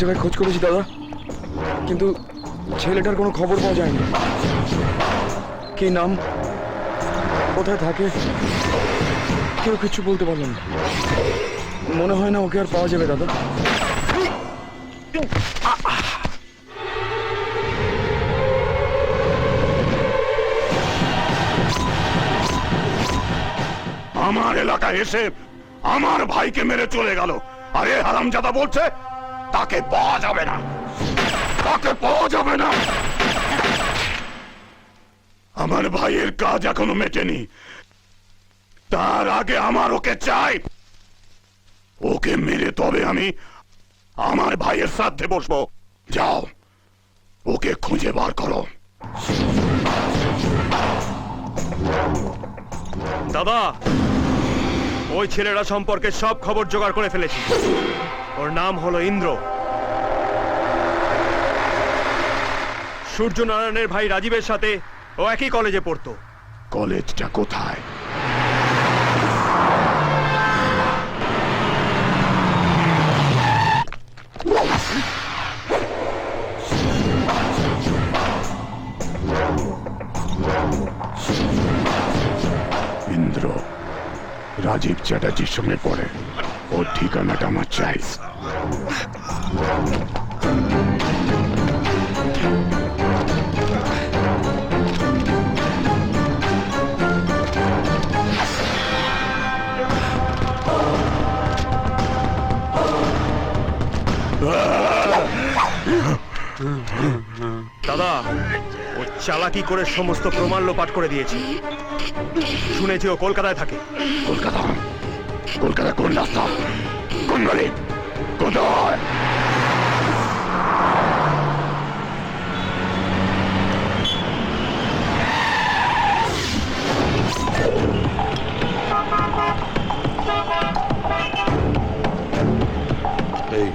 জায়গায় খোঁজ করেছি, দাদা। কিন্তু ছেলেটার কোনো খবর পাওয়া যায়নি। কি নাম? কোথায় থাকে? কেউ কিছু বলতে পারল না। মনে হয় না ওকে আর পাওয়া যাবে, দাদা। আমার এলাকায় এসে আমার ভাইকে মেরে চলে গেল। আরে হারামজাদা বলছে তাকে পাওয়া যাবে না। তাকে পাওয়া যাবে না। আমার ভাইয়ের কাজ এখনও মেটেনি। তার আগে আমার ওকে চাই। ওকে মেরে তবে আমি আমার ভাইয়ের শ্রাদ্ধে বসবো। যাও, ওকে খুঁজে বার করো। দাদা, ওই ছেলেরা সম্পর্কে সব খবর জোগাড় করে ফেলেছি। ওর নাম হলো ইন্দ্র। সূর্যনারায়ণের ভাই রাজীবের সাথে ও একই কলেজে পড়তো। কলেজটা কোথায়? ইন্দ্র। রাজীব চ্যাটার্জির সঙ্গে পড়ে। ওর ঠিকানাটা আমার চাই। দাদা চালাকি করে সমস্ত প্রমাণ লোপাট করে দিয়েছে। শুনেছি ও কলকাতায় থাকে। কলকাতা? কলকাতা কোন রাস্তা? কোন গলি? কোথায়? এই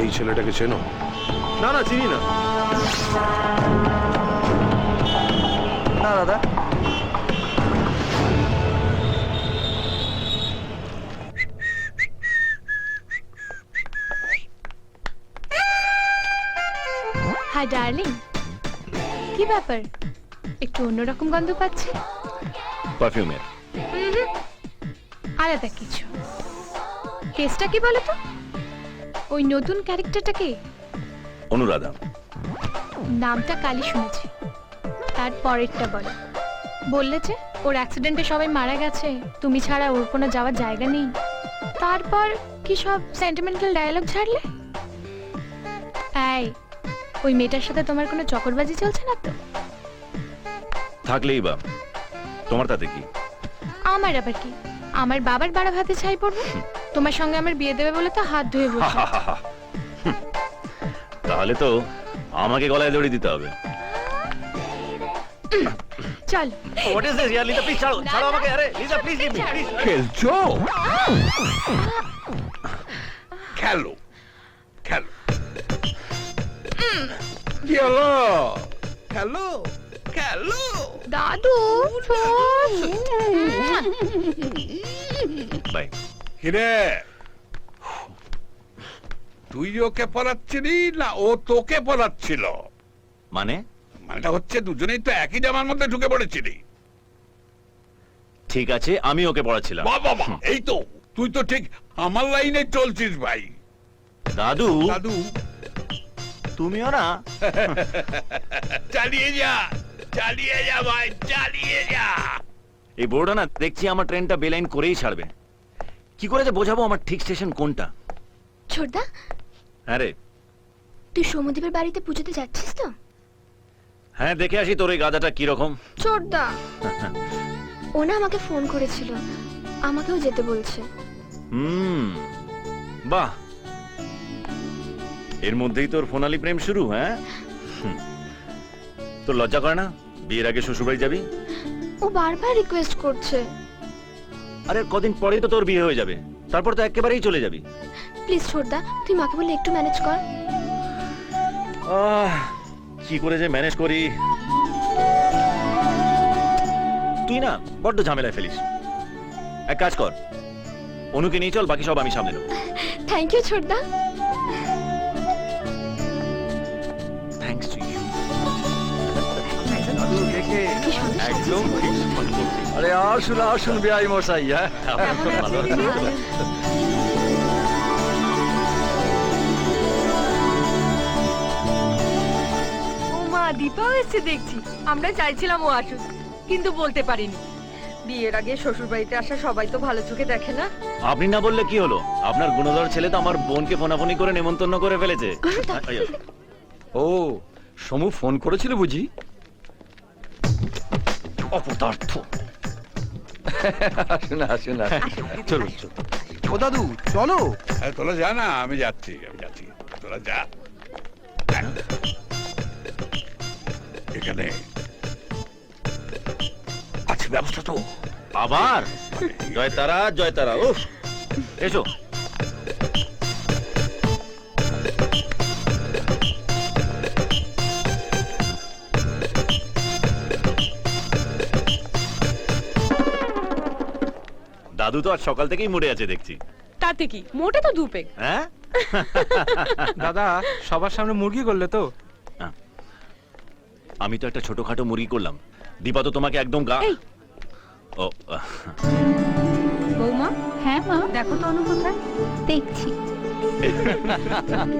এই ছেলেটাকে চেনো? না না চিনি না। না দাদা। হাই ডার্লিং কি ব্যাপার? একটু অন্যরকম গন্ধ পাচ্ছি? পারফিউমের আলাদা কিছু। কেসটা কি বলো তো? ওই নতুন ক্যারেক্টারটা কে অনুরাধা। নামটা কালি শুনেছি। তার পরেরটা বলো। বললে যে ওর অ্যাক্সিডেন্টে সবাই মারা গেছে তুমি ছাড়া ওর কোনো যাওয়ার জায়গা নেই। তারপর কি সব সেন্টিমেন্টাল ডায়লগ ছাড়লে এই ওই মেয়েটার সাথে তোমার কোনো চকরবাজি চলছে না তো? থাকলেই বা। তোমার তাতে কি? আমার আবার কি? আমার বাবার বাড়া ভাতে ছাই পড়বে? তোমার সঙ্গে আমার বিয়ে দেবে বলে তো হাত ধুয়ে বসে তাহলে তো আমাকে গলায় দড়ি দিতে হবে। চল। হোয়াট ইজ দিস ইয়ার লিজা প্লিজ ছাড়ো ছাড়ো আমাকে। আরে Lisa please leave me please খেলছো? খেলো খেলো। খেলো খেলো খেলো। দাদু বাই। তুই ওকে পড়াচ্ছিলি না ও তোকে পড়াচ্ছিল? মানে? মানেটা হচ্ছে দুজনেই তো একই জামার মধ্যে ঢুকে পড়েছিলি। ঠিক আছে আমি ওকে পড়াচ্ছিলাম। বাহ বাবা এই তো তুই তো ঠিক আমার লাইনে চলছিস ভাই। দাদু। দাদু। তুমিও না? চালিয়ে যা চালিয়ে যা ভাই চালিয়ে যা। এই না দেখছি আমার ট্রেনটা বেলাইন করেই ছাড়বে। কি করে যে বোঝাবো আমার ঠিক স্টেশন কোনটা? ছোটদা হ্যাঁ রে। তুই বাড়িতে পুজোতে যাচ্ছিস তো? হ্যাঁ দেখে আসি তোর এই গাদাটা কীরকম। ছোটদা ও না আমাকে ফোন করেছিল। আমাকেও যেতে বলছে। হুম। বাহ। এর মধ্যেই তোর ফোনালি প্রেম শুরু হ্যাঁ? তোর লজ্জা করে না? বিয়ের আগে শ্বশুরবাড়ি যাবি? ও বারবার রিকোয়েস্ট করছে। আরে কদিন পরেই তো তোর বিয়ে হয়ে যাবে। তারপর তো একেবারেই চলে যাবি। প্লিজ ছোটদা তুই মাকে বলে একটু ম্যানেজ কর। আহ, কি করে যে ম্যানেজ করি? তুই না বড্ড ঝামেলায় ফেলিস। এক কাজ কর অনুকে নিয়ে চল বাকি সব আমি সামলে নেব। থ্যাংক ইউ ছোটদা। থ্যাঙ্কস টু ইউ একদম ঠিক। আরে আসুন আসুন বিআই মশাই হ্যাঁ। আছি। দীপাও এসছে দেখছি। আমরা চাইছিলাম ও আসুক কিন্তু বলতে পারিনি। বিয়ের আগে শ্বশুর বাড়িতে আসা সবাই তো ভালো চোখে দেখে না? আপনি না বললে কি হলো? আপনার গুণধর ছেলে তো আমার বোনকে ফোনাফোনি করে নেমন্তন্ন করে ফেলেছে। ও সমু ফোন করেছিল বুঝি? অপদার্থ। আসুন আসুন চলুন চলুন। ও দাদু চলো। তোরা যা না আমি যাচ্ছি আমি যাচ্ছি। তোরা যা। এখানে। আছে ব্যবস্থা তো। আবার? জয় তারা জয় তারা উফ। এসো। দাদু তো আজ সকাল থেকেই মরে আছে দেখছি। তাতে কি? মোটে তো দুপে হ্যাঁ? দাদা সবার সামনে মুরগি করলে তো? আমি তো একটা ছোটখাটো মুরগি করলাম। দীপা তো তোমাকে একদম গা এই। ও আহ, বৌমা? হ্যাঁ মা। দেখো তো অনু কোথায় দেখছি।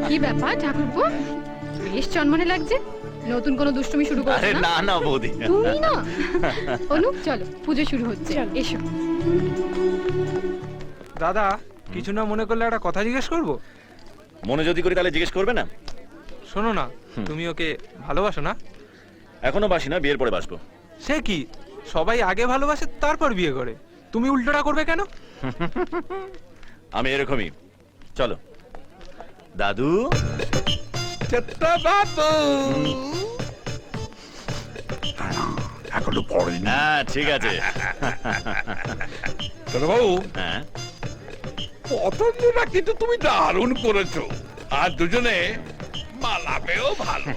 কি ব্যাপার ঠাকুরপো? বেশ চনমনে লাগছে। নতুন কোনো দুষ্টুমি শুরু আরে করছ না। না না বৌদি। তুমি না। অনুপ চলো পুজো শুরু হচ্ছে। এসো। দাদা কিছু না মনে করলে একটা কথা জিজ্ঞেস করব? মনে যদি করি তাহলে জিজ্ঞেস করবে না? শোনো না তুমি ওকে ভালোবাসো না? এখনও বাসি না বিয়ের পরে বাসবো। সে কি? সবাই আগে ভালোবাসে তারপর বিয়ে করে। তুমি উল্টোটা করবে কেন? আমি এরকমই। চলো। দাদু। চেত্তা বাবু এখনও পড়েনি হ্যাঁ ঠিক আছে। বাবু হ্যাঁ? কিন্তু তুমি দারুণ করেছ। আর দুজনে মালাবেও ভালো।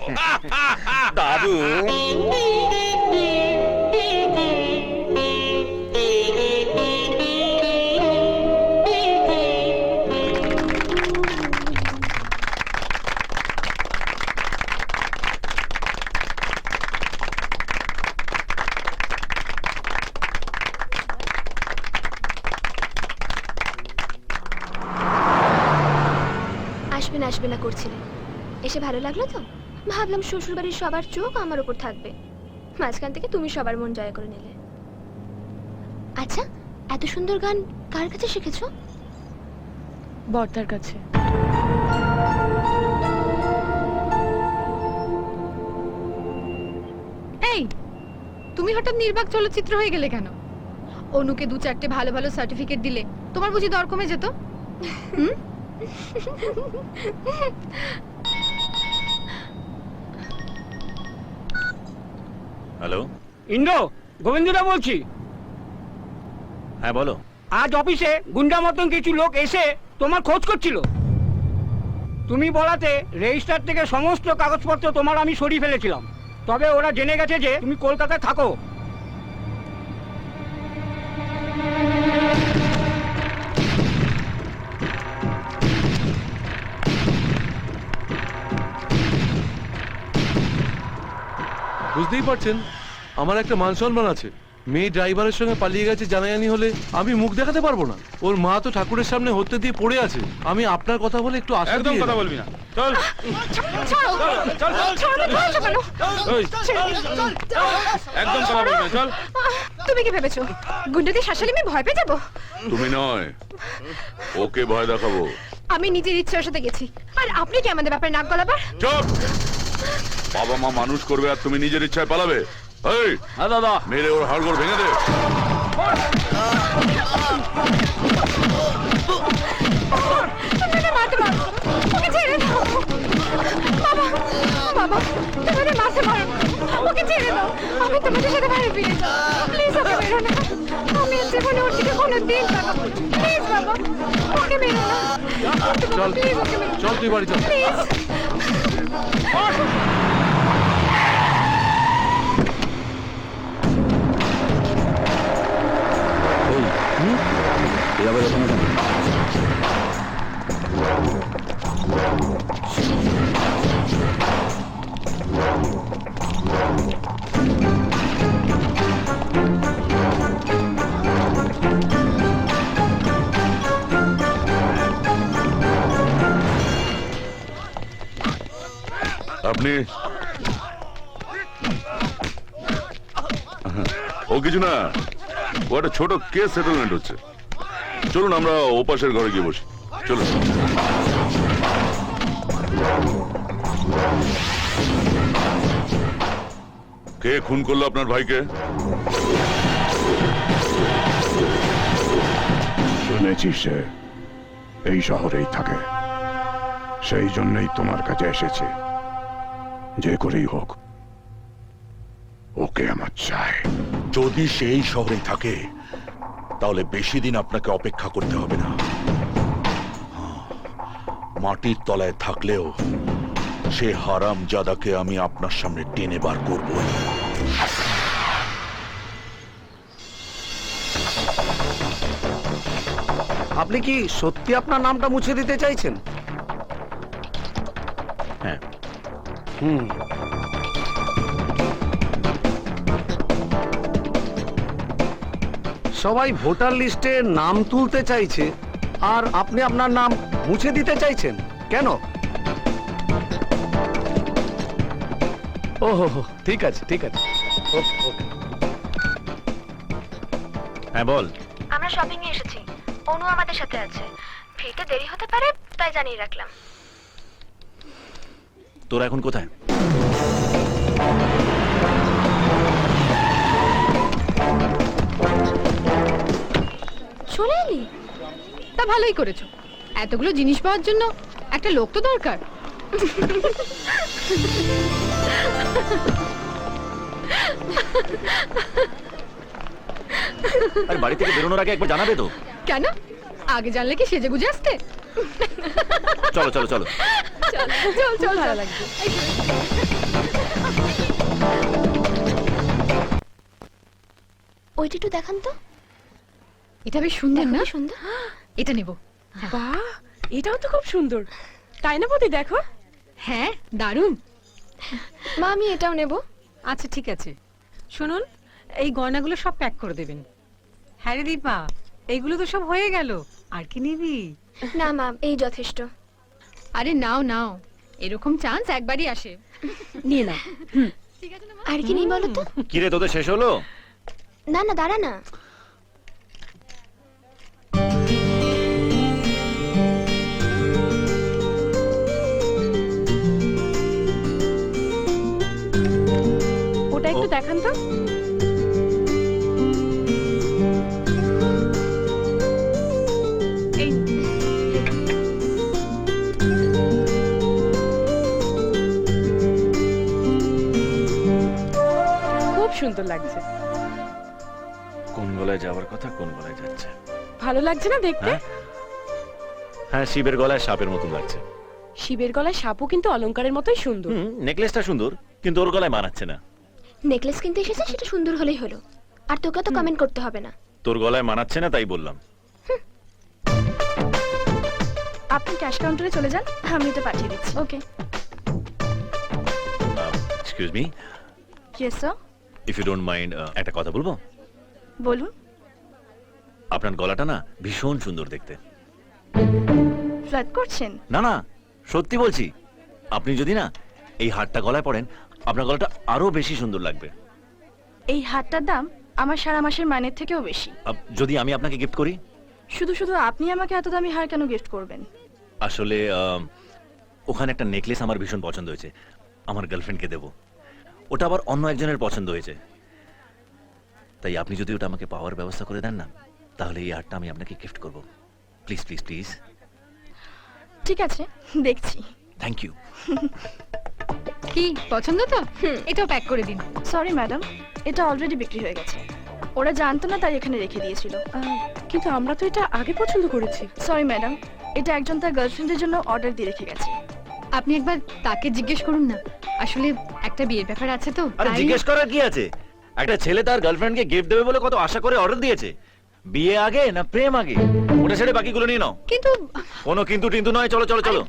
দাদু লাগল তো? ভাবলাম শ্বশুর বাড়ির সবার চোখ আমার উপর থাকবে। মাঝখান থেকে তুমি সবার মন জয় করে নিলে। আচ্ছা এত সুন্দর গান কার কাছে শিখেছো? বর্দার কাছে। এই তুমি হঠাৎ নির্বাক চলচ্চিত্র হয়ে গেলে কেন? অনুকে দু চারটে ভালো ভালো সার্টিফিকেট দিলে তোমার বুঝি দর কমে যেত? হ্যালো? ইন্দ্র গোবিন্দদা বলছি। হ্যাঁ বলো। আজ অফিসে গুন্ডা মতন কিছু লোক এসে তোমার খোঁজ করছিল। তুমি বলাতে রেজিস্টার থেকে সমস্ত কাগজপত্র তোমার আমি সরিয়ে ফেলেছিলাম। তবে ওরা জেনে গেছে যে তুমি কলকাতায় থাকো। বুঝতেই পারছেন? আমার একটা মান সম্মান আছে। মেয়ে ড্রাইভারের সঙ্গে পালিয়ে গেছে জানাজানি হলে আমি মুখ দেখাতে পারব না। ওর মা তো ঠাকুরের সামনে হতে দিয়ে পড়ে আছে। আমি আপনার কথা বলে একটু আশা একদম কথা বলবি না। চল। একদম কথা বলবি না চল। তুমি কি ভেবেছো? গুন্ডাদের শাসালে আমি ভয় পেয়ে যাব? তুমি নয়। ওকে ভয় দেখাবো। আমি নিজের ইচ্ছার সাথে গেছি। আর আপনি কি আমাদের ব্যাপারে নাক গলাবার? চুপ! বাবা মা মানুষ করবে আর তুমি নিজের ইচ্ছায় পালাবে। এই হ্যাঁ দাদা। মেরে ওর হাড়গোড় ভেঙে দে। তুমি মারতে পারো ওকে আপনি ও কিছু না। ও একটা ছোট কেস সেটেলমেন্ট হচ্ছে। চলুন, আমরা ওপাশের ঘরে গিয়ে বসি। চলুন। কে খুন করল আপনার ভাইকে? শুনেছি সে এই শহরেই থাকে। সেই জন্যই তোমার কাছে এসেছে। যে করেই হোক ওকে আমার চাই। যদি সেই শহরে থাকে তাহলে বেশি দিন আপনাকে অপেক্ষা করতে হবে না। মাটির তলায় থাকলেও সে হারাম জাদাকে আমি আপনার সামনে টেনে বার করব আপনি কি সত্যি আপনার নামটা মুছে দিতে চাইছেন? হ্যাঁ হুম। সবাই ভোটার লিস্টে নাম তুলতে চাইছে আর আপনি আপনার নাম মুছে দিতে চাইছেন। কেন? ওহো হো, ঠিক আছে ঠিক আছে। হ্যাঁ বল। আমরা শপিং এ এসেছি। অনু আমাদের সাথে আছে। ফিরতে দেরি হতে পারে তাই জানিয়ে রাখলাম। তোরা এখন কোথায়? চলে এলি? তা ভালোই করেছ। এতগুলো জিনিস পাওয়ার জন্য একটা লোক তো দরকার। আরে বাড়ি থেকে বেরোনোর আগে একবার জানাবে তো। কেন? আগে জানলে কি সেজে গুজে আসতে? চলো চলো চলো। চল চল ভালো লাগবে ওইটা একটু দেখান তো। এটা বেশ সুন্দর না? সুন্দর। এটা নেব। বাহ এটাও তো খুব সুন্দর। তাই না বৌদি দেখো। হ্যাঁ দারুণ। মা আমি এটাও নেব। আচ্ছা ঠিক আছে। শুনুন এই গয়নাগুলো সব প্যাক করে দেবেন। হ্যাঁ রে দীপা এইগুলো তো সব হয়ে গেল। আর কি নিবি? না মা এই যথেষ্ট। আরে নাও নাও। এরকম চান্স একবারই আসে। নিয়ে না আর কি নেই বলো তো? কিরে তোদের শেষ হলো? না না দাঁড়া না। ওটা একটু দেখান তো। সুন্দর লাগছে। কোন গলায় যাওয়ার কথা কোন গলায় যাচ্ছে? ভালো লাগছে না দেখতে? হ্যাঁ? হ্যাঁ শিবের গলায় সাপের মতন লাগছে। শিবের গলায় সাপও কিন্তু অলংকারের মতোই সুন্দর। হুম নেকলেসটা সুন্দর কিন্তু ওর গলায় মানাচ্ছে না। নেকলেস কিনতে এসেছে সেটা সুন্দর হলেই হলো। আর তোকে তো কমেন্ট করতে হবে না। তোর গলায় মানাচ্ছে না তাই বললাম। আপনি ক্যাশ কাউন্টারে চলে যান আমি এটা পাঠিয়ে দিচ্ছি। Okay excuse me yes sir if you don't mind একটা কথা বলব? বলুন। আপনার গলাটা না ভীষণ সুন্দর দেখতে। ফ্ল্যাট করছেন? না না সত্যি বলছি। আপনি যদি না এই হারটা গলায় পড়েন আপনার গলাটা আরও বেশি সুন্দর লাগবে। এই হারটার দাম আমার সারা মাসের মানের থেকেও বেশি। আপ- যদি আমি আপনাকে গিফট করি? শুধু শুধু আপনি আমাকে এত দামি হার কেন গিফট করবেন? আসলে আম, ওখানে একটা নেকলেস আমার ভীষণ পছন্দ হয়েছে। আমার গার্লফ্রেন্ডকে দেব। ওটা আবার অন্য একজনের পছন্দ হয়েছে। তাই আপনি যদি ওটা আমাকে পাওয়ার ব্যবস্থা করে দেন না তাহলে এই আর্টটা আমি আপনাকে গিফট করব। Please please please. ঠিক আছে দেখছি। থ্যাংক ইউ কি পছন্দ তো? এটাও প্যাক করে দিন। সরি ম্যাডাম এটা অলরেডি বিক্রি হয়ে গেছে। ওরা জানতো না তাই এখানে রেখে দিয়েছিল। কিন্তু আমরা তো এটা আগে পছন্দ করেছি। সরি ম্যাডাম এটা একজন তার গার্লফ্রেন্ডের জন্য অর্ডার দিয়ে রেখে গেছে। আপনি একবার তাকে জিজ্ঞেস করুন না। আসলে একটা বিয়ের ব্যাপার আছে তো আরে তাই- জিজ্ঞেস করার কি আছে? একটা ছেলে তার গার্লফ্রেন্ডকে গিফট দেবে বলে কত আশা করে অর্ডার দিয়েছে। বিয়ে আগে না প্রেম আগে? ওটা ছেড়ে বাকিগুলো নিয়ে নাও। কিন্তু কোনো কিন্তু টিন্তু নয় চলো চলো চলো।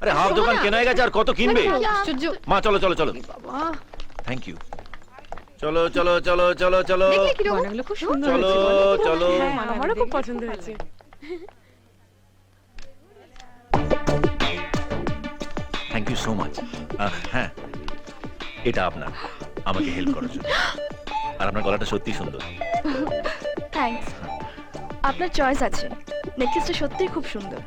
আরে হাফ দোকান কেনা হয়ে গেছে আর কত কিনবে? মানে আশ্চর্য? মা চলো চলো চলো। থ্যাংক ইউ চলো চলো চলো চলো চলো। দেখলে কীরকম গয়নাগুলো খুব সুন্দর চলো হয়েছে। চলো। হ্যাঁ আমারও খুব পছন্দ হয়েছে। থ্যাংক ইউ সো মাচ হ্যাঁ এটা আপনার। আমাকে হেল্প করার জন্য। আর আপনার গলাটা সত্যি সুন্দর। থ্যাঙ্কস আপনার চয়েস আছে। নেকলেসটা সত্যিই খুব সুন্দর।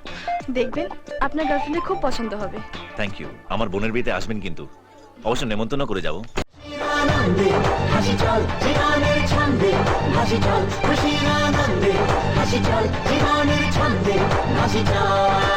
দেখবেন আপনার গার্লফ্রেন্ডের খুব পছন্দ হবে। থ্যাংক ইউ আমার বোনের বিয়েতে আসবেন কিন্তু। অবশ্য নেমন্তন্ন করে যাব। আনন্দে হাসি চল জীবনের ছন্দে। হাসি চল খুশির আনন্দে। হাসি চল জীবনের ছন্দে। হাসি চল।